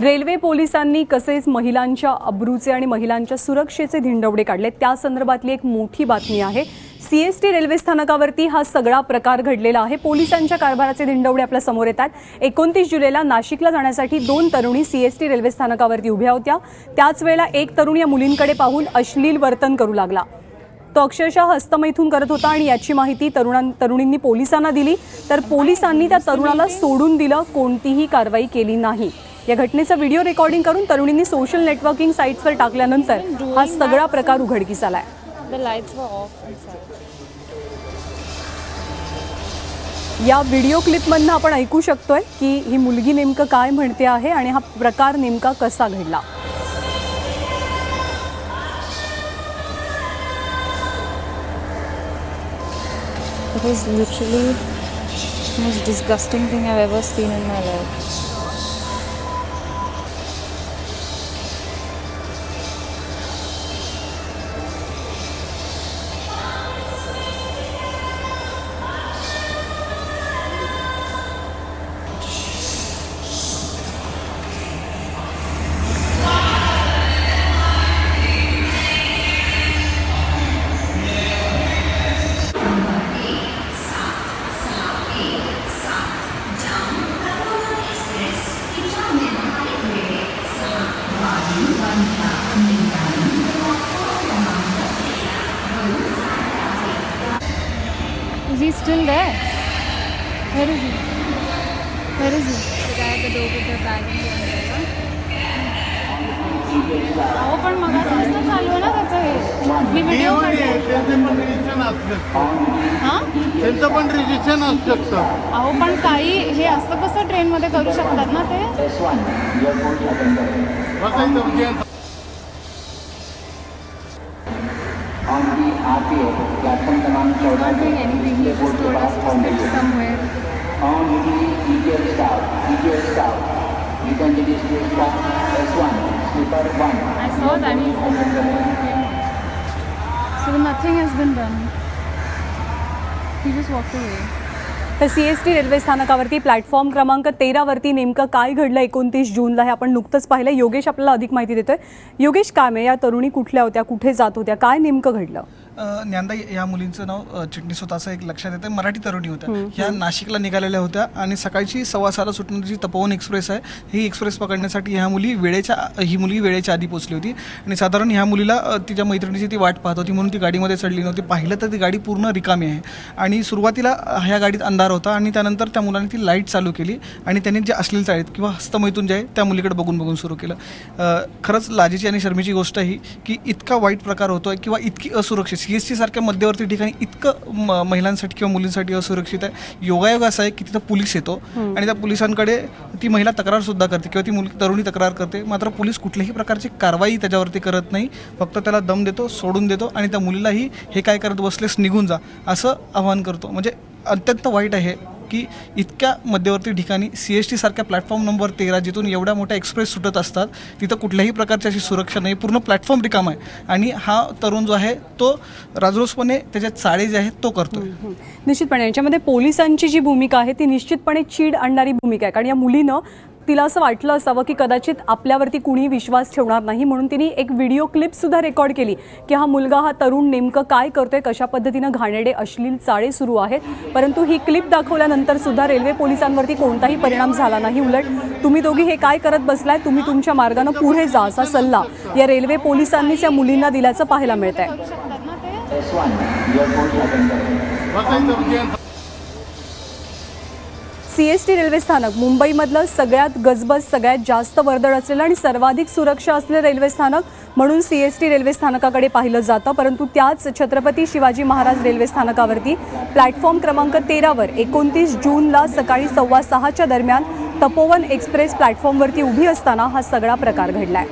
Railway पोलिसांनी कसेच महिलांच्या अब्रूचे आणि महिलांच्या सुरक्षेचे धिंडवडे काढले. त्या संदर्भातली एक मोठी बातमी आहे. सीएसटी रेल्वे स्थानकावरती हा सगळा प्रकार घडलेला आहे. पोलिसांच्या कारभाराचे धिंडवडे आपल्यासमोर येतात. एकोणतीस जुलैला नाशिकला जाण्यासाठी दोन तरुणी सीएसटी रेल्वे स्थानकावरती उभ्या होत्या. त्याच वेळेला एक तरुण या मुलींकडे पाहून अश्लील वर्तन करू लागला. तो अक्षरशः हस्तमैथून करत होता आणि याची माहिती तरुणां तरुणींनी पोलिसांना दिली. तर पोलिसांनी त्या तरुणाला सोडून दिलं. कोणतीही कारवाई केली नाही. या घटनेचं व्हिडिओ रेकॉर्डिंग करून तरुणींनी सोशल नेटवर्किंग साईट्सवर टाकल्यानंतर हा सगळा प्रकार उघडकीस आलाय. या व्हिडिओ क्लिपमधनं आपण ऐकू शकतोय की ही मुलगी नेमकं काय म्हणते आहे आणि हा प्रकार नेमका कसा घडला It was literally the most disgusting thing I've ever seen in my life. Is he still there? Where is he? Where is he? The guy at the door with the bag and the. अहो पण मगापासून चालू आहे ना त्याचं हे मी video त्यांचं पण registration असू शकतं हां त्यांचं पण रिजिस्ट्रेशन असू शकतं अहो पण काही हे असं कसं ट्रेनमध्ये करू शकतात ना ते बसायचं चौदा not doing anything. He just told us to sit somewhere. on ETL staff, ETL staff, return to district staff S1, sleeper 1. I saw that So nothing has been done. He just walked away. तर CST railway स्थानकावरती platform क्रमांक तेरावरती नेमकं काय घडलं एकोणतीस जूनला हे आपण नुकतंच पाहिलं योगेश आपल्याला अधिक माहिती देतोय योगेश काय आहे या तरुणी कुठल्या होत्या कुठे जात होत्या काय नेमकं घडलं ज्ञानदा या मुलींचं नाव चिटणीस होतं असं एक लक्षात येतं मराठी तरुणी होत्या. ह्या नाशिकला निघालेल्या होत्या आणि सकाळची सव्वा सहाला सुटणारी जी तपोवन एक्सप्रेस आहे ही एक्सप्रेस पकडण्यासाठी ह्या मुली वेळेच्या ही मुलगी वेळेच्या आधी पोहोचली होती. आणि साधारण ह्या मुलीला तिच्या मैत्रिणीची ती वाट पाहत होती. म्हणून ती गाडीमध्ये चढली नव्हती. पाहिलं तर ती गाडी पूर्ण रिकामी आहे. आणि सुरुवातीला ह्या गाडीत अंधार होता आणि त्यानंतर त्या मुलाने ती लाइट चालू केली आणि त्यांनी जे असलेले चाळीत किंवा हस्तमैथून जे आहे त्या मुलीकडे बघून बघून सुरू केलं. खरंच लाजेची आणि शर्मीची गोष्ट ही की इतका वाईट प्रकार होतोय किंवा इतकी असुरक्षित. सी एस टी सारख्या मध्यवर्ती ठिकाणी इतकं म- महिलांसाठी किंवा मुलींसाठी असुरक्षित आहे. योगायोग असा आहे की तिथं पोलीस येतो आणि त्या पोलिसांकडे ती महिला तक्रार सुद्धा करते किंवा ती मुलगी तरुणी तक्रार करते. मात्र पोलीस कुठल्याही प्रकारची कारवाई त्याच्यावरती करत नाही. फक्त त्याला दम देतो सोडून देतो आणि त्या मुलीलाही हे काय करत बसलेस निघून जा असं आवाहन करतो. म्हणजे अत्यंत वाईट आहे. की इतक्या मध्यवर्ती ठिकाणी सी एस टी सारख्या प्लॅटफॉर्म नंबर तेरा जिथून एवढ्या मोठ्या एक्सप्रेस सुटत असतात तिथं कुठल्याही प्रकारची अशी सुरक्षा नाही. पूर्ण प्लॅटफॉर्म रिकाम आहे. आणि हा तरुण जो आहे तो राजरोसपणे त्याच्यात चाळे जे आहेत तो करतो निश्चितपणे. याच्यामध्ये पोलिसांची जी भूमिका आहे ती निश्चितपणे चीड आणणारी भूमिका आहे. कारण या मुलीनं तिला असं वाटलं असावं की कदाचित आपल्यावरती कुणी विश्वास ठेवणार नाही म्हणून तिने एक व्हिडिओ क्लिप सुद्धा रेकॉर्ड केली की हा मुलगा हा तरुण नेमकं काय करतोय कशा पद्धतीनं घाणेडे अश्लील चाळे सुरू आहेत. परंतु ही क्लिप दाखवल्यानंतर सुद्धा रेल्वे पोलिसांवरती कोणताही परिणाम झाला नाही. उलट तुम्ही दोघी हे काय करत बसलाय? तुम्ही तुमच्या मार्गानं पुढे जा असा सल्ला या रेल्वे पोलिसांनीच या मुलींना दिल्याचं पाहायला मिळत आहे सीएसटी रेल्वे स्थानक मुंबईमधलं सगळ्यात गजबज सगळ्यात जास्त वर्दळ असलेलं आणि सर्वाधिक सुरक्षा असलेलं रेल्वे स्थानक म्हणून सीएसटी रेल्वे स्थानकाकडे पाहिलं जातं. परंतु त्याच छत्रपती शिवाजी महाराज रेल्वे स्थानकावरती प्लॅटफॉर्म क्रमांक तेरावर एकोणतीस जूनला सकाळी सव्वा सहाच्या दरम्यान तपोवन एक्सप्रेस प्लॅटफॉर्मवरती उभी असताना हा सगळा प्रकार घडलाय.